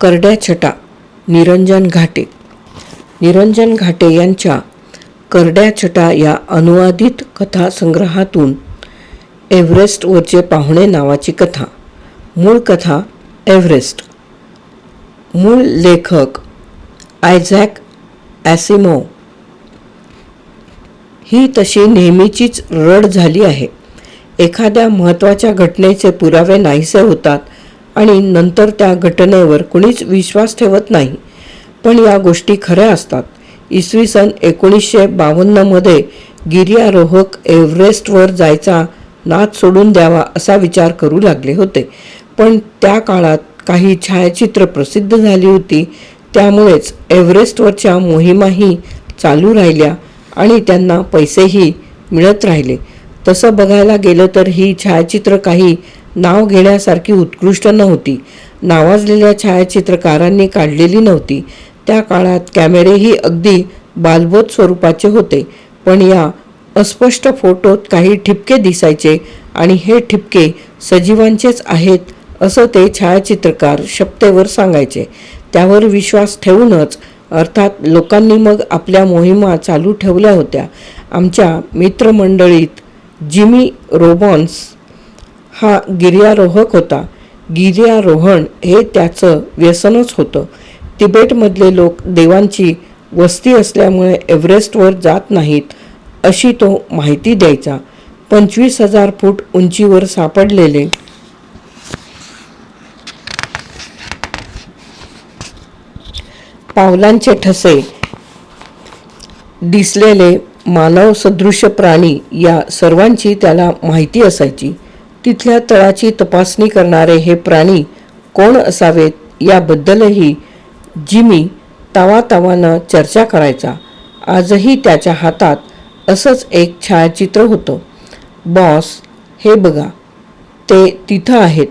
करड्या छटा निरंजन घाटे. निरंजन घाटे यांच्या करड्या छटा या अनुवादित कथासंग्रहातून एव्हरेस्टवरचे पाहुणे नावाची कथा. मूळ कथा एव्हरेस्ट. मूळ लेखक आयझॅक ॲसिमो ही तशी नेहमीचीच रड झाली आहे. एखाद्या महत्त्वाच्या घटनेचे पुरावे नाहीसे होतात आणि नंतर त्या घटनेवर कुणीच विश्वास ठेवत नाही. पण या गोष्टी खऱ्या असतात. इसवी सन एकोणीसशे बावन्नमध्ये गिर्यारोहक एव्हरेस्टवर जायचा नाद सोडून द्यावा असा विचार करू लागले होते. पण त्या काळात काही छायाचित्र प्रसिद्ध झाली होती. त्यामुळेच एव्हरेस्टवरच्या मोहिमाही चालू राहिल्या आणि त्यांना पैसेही मिळत राहिले. तसं बघायला गेलं तर ही छायाचित्र काही नाव घेण्यासारखी उत्कृष्ट नव्हती. नावाजलेल्या छायाचित्रकारांनी काढलेली नव्हती. त्या काळात कॅमेरेही अगदी बालबोध स्वरूपाचे होते. पण या अस्पष्ट फोटोत काही ठिपके दिसायचे आणि हे ठिपके सजीवांचेच आहेत असं ते छायाचित्रकार शपथेवर सांगायचे. त्यावर विश्वास ठेवूनच अर्थात लोकांनी मग आपल्या मोहिमा चालू ठेवल्या होत्या. आमच्या मित्रमंडळीत जिमी रोबॉन्स हा गिर्यारोहक होता. गिर्यारोहण हे त्याचं व्यसनच होतं. तिबेटमधले लोक देवांची वस्ती असल्यामुळे एव्हरेस्टवर जात नाहीत अशी तो माहिती द्यायचा. पंचवीस हजार फूट उंचीवर सापडलेले पावलांचे ठसे दिसलेले मानवसदृश्य प्राणी या सर्वांची त्याला माहिती असायची. तिथल्या तळाची तपासणी करणारे हे प्राणी कोण असावेत याबद्दलही जिमी तावातावानं चर्चा करायचा. आजही त्याच्या हातात असंच एक छायाचित्र होतं. बॉस हे बघा. ते तिथं आहेत.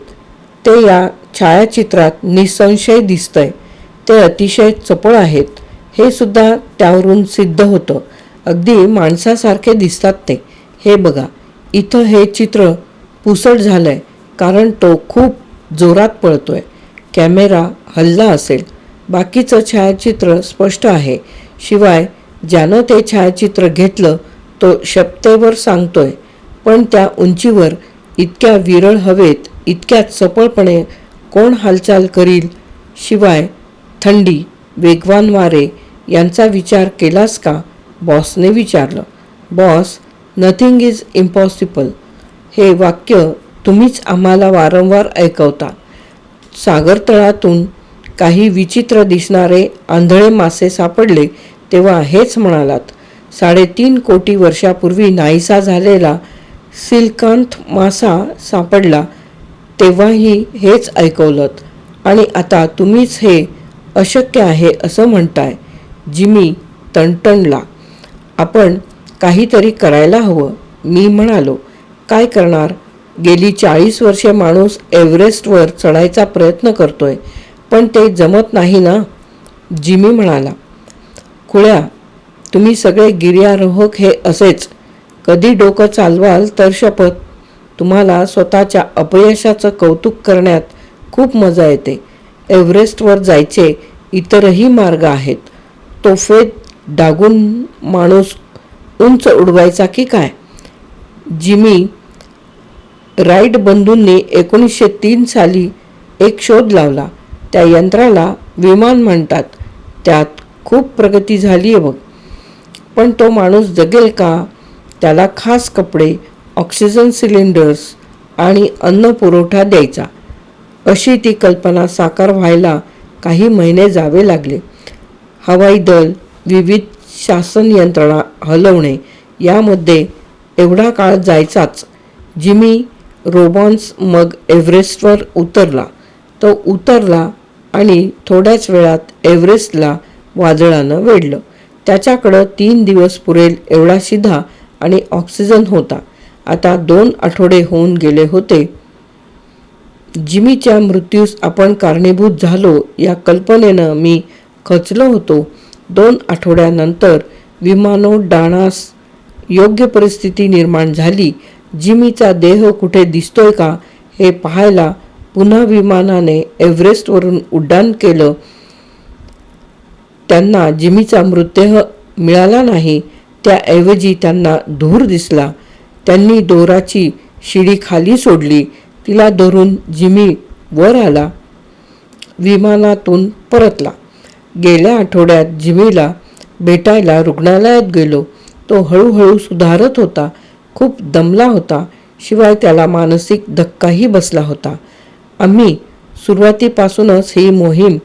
ते या छायाचित्रात निसंशय दिसतंय. ते अतिशय चपळ आहेत. हे सुद्धा त्यावरून सिद्ध होतं. अगदी माणसासारखे दिसतात ते. हे बघा. इथं हे चित्र पुसट आहे कारण तो खूप जोरात पळतो आहे कॅमेरा हल्ला असेल. बाकीचं छायाचित्र स्पष्ट आहे. शिवाय ज्यानं ते छायाचित्र घेतलं तो शपथेवर सांगतोय पण त्या उंचीवर इतक्या विरळ हवेत इतक्या चपळपणे कोण हालचाल करील शिवाय थंडी वेगवान वारे यांचा विचार केलास का? बॉसने विचारलं. बॉस नथिंग इज इम्पॉसिबल हे वाक्य तुम्हीच आम्हाला वारंवार ऐकवता. सागरतळातून काही विचित्र दिसणारे आंधळे मासे सापडले तेव्हा हेच म्हणालात साडेतीन कोटी वर्षापूर्वी नाहीसा झालेला सिल्कांत मासा सापडला तेव्हाही हेच ऐकवलं आणि आता तुम्हीच हे अशक्य आहे असं म्हणताय. जिमी तणतणला आपण काहीतरी करायला हवं. मी म्हणालो काय करणार? गेली चाळीस वर्षे माणूस एव्हरेस्टवर चढायचा प्रयत्न करतोय पण ते जमत नाही ना? जिमी म्हणाला. खुळ्या तुम्ही सगळे गिर्यारोहक हे असेच. कधी डोकं चालवाल तर शपथ. तुम्हाला स्वतःच्या अपयशाचं कौतुक करण्यात खूप मजा येते. एव्हरेस्टवर जायचे इतरही मार्ग आहेत. तोफेत डागून माणूस उंच उडवायचा की काय? जिमी राईट बंधूंनी एकोणीसशे तीन साली एक शोध लावला. त्या यंत्राला विमान म्हणतात. त्यात खूप प्रगती झाली आहे बघ. पण तो माणूस जगेल का? त्याला खास कपडे ऑक्सिजन सिलेंडर्स आणि अन्न पुरवठा द्यायचा. अशी ती कल्पना साकार व्हायला काही महिने जावे लागले. हवाई दल विविध शासन यंत्रणा हलवणे यामध्ये एवढा काळ जायचाच जिमी रोबॉन्स मग एव्हरेस्टवर उतरला. तो उतरला आणि थोड्याच वेळात एव्हरेस्टला वादळानं वेढलं. त्याच्याकडं तीन दिवस पुरेल एवढा शिधा आणि ऑक्सिजन होता. आता दोन आठवडे होऊन गेले होते. जिमीच्या मृत्यूस आपण कारणीभूत झालो या कल्पनेनं मी खचलो होतो. दोन आठवड्यानंतर विमानो डाणास योग्य परिस्थिती निर्माण झाली. जिमीचा देह कुठे दिसतोय का हे पाहायला पुन्हा विमानाने एव्हरेस्टवरून उड्डाण केलं. त्यांना जिमीचा मृतदेह मिळाला नाही त्याऐवजी त्यांना धूर दिसला. त्यांनी दोराची शिडी खाली सोडली. तिला धरून जिमी वर आला. विमानातून परतला. गेल्या आठवड्यात जिमीला भेटायला रुग्णालयात गेलो. तो हळूहळू सुधारत होता. खूप दमला होता. शिवाय त्याला मानसिक धक्काही बसला होता. आम्ही सुरुवातीपासूनच ही मोहीम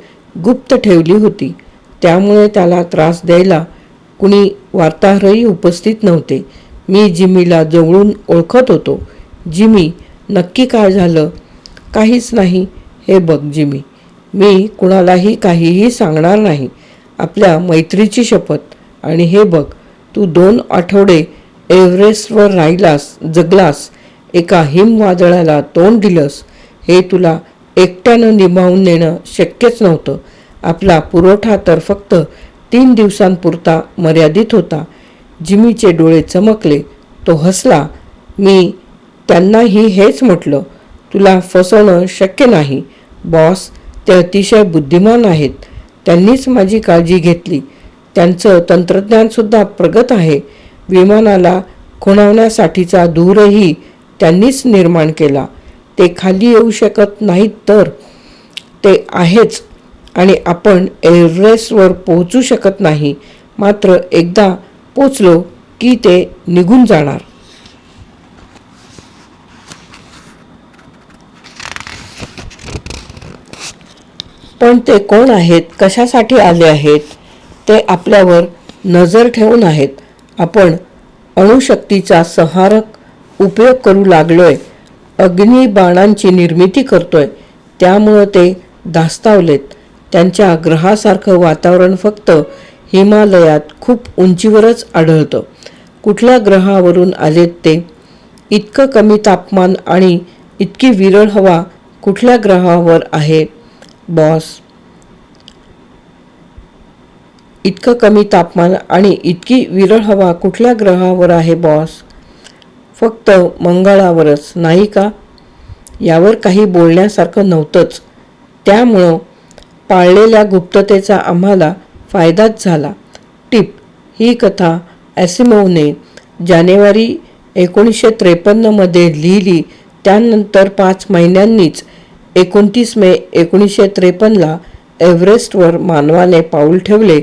गुप्त ठेवली होती. त्यामुळे त्याला त्रास द्यायला कुणी वार्ताहरही उपस्थित नव्हते. मी जिमीला जवळून ओळखत होतो. जिमी नक्की काय झालं? काहीच नाही. हे बघ जिमी. मी कुणालाही काहीही सांगणार नाही. आपल्या मैत्रीची शपथ. आणि हे बघ तू दोन आठवडे एव्हरेस्टवर राहिलास जगलास एका हिमवादळाला तोंड दिलंस हे तुला एकट्यानं निभावून नेणं शक्यच नव्हतं. आपला पुरवठा तर फक्त तीन दिवसांपुरता मर्यादित होता. जिमीचे डोळे चमकले तो हसला. मी त्यांनाही हेच म्हटलं तुला फसवणं शक्य नाही. बॉस ते अतिशय बुद्धिमान आहेत. त्यांनीच माझी काळजी घेतली. त्यांचं तंत्रज्ञानसुद्धा प्रगत आहे. विमानाला खुणावण्यासाठीचा धूरही त्यांनीच निर्माण केला. ते खाली येऊ शकत नाहीत तर ते आहेच आणि आपण एव्हरेस्टवर पोहोचू शकत नाही. मात्र एकदा पोचलो की ते निघून जाणार. पण ते कोण आहेत? कशासाठी आले आहेत? ते आपल्यावर नजर ठेवून आहेत. आपण अणुशक्तीचा संहारक उपयोग करू लागलोय. अग्निबाणांची निर्मिती करतोय. त्यामुळं ते धास्तावलेत. त्यांच्या ग्रहासारखं वातावरण फक्त हिमालयात खूप उंचीवरच आढळतं. कुठल्या ग्रहावरून आलेत ते? इतकं कमी तापमान आणि इतकी विरळ हवा कुठल्या ग्रहावर आहे? बॉस इतकं कमी तापमान आणि इतकी विरळ हवा कुठल्या ग्रहावर आहे बॉस फक्त मंगळावरच नाही का? यावर काही बोलण्यासारखं नव्हतंच. त्यामुळं पाळलेल्या गुप्ततेचा आम्हाला फायदाच झाला. टिप ही कथा ॲसिमोवने जानेवारी एकोणीसशे त्रेपन्नमध्ये लिहिली. त्यानंतर पाच महिन्यांनीच एकोणतीस मे एकोणीसशे त्रेपन्नला एव्हरेस्टवर मानवाने पाऊल ठेवले.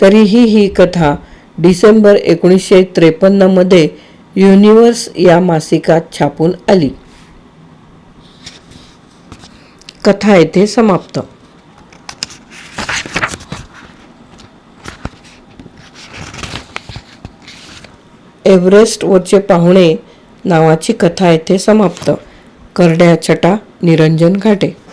तरीही ही कथा डिसेंबर एकोणीसशे त्रेपन्नमध्ये युनिवर्स या मासिकात छापून आली. कथा येथे समाप्त. एव्हरेस्टवरचे पाहुणे नावाची कथा येथे समाप्त. करड्या छटा निरंजन घाटे.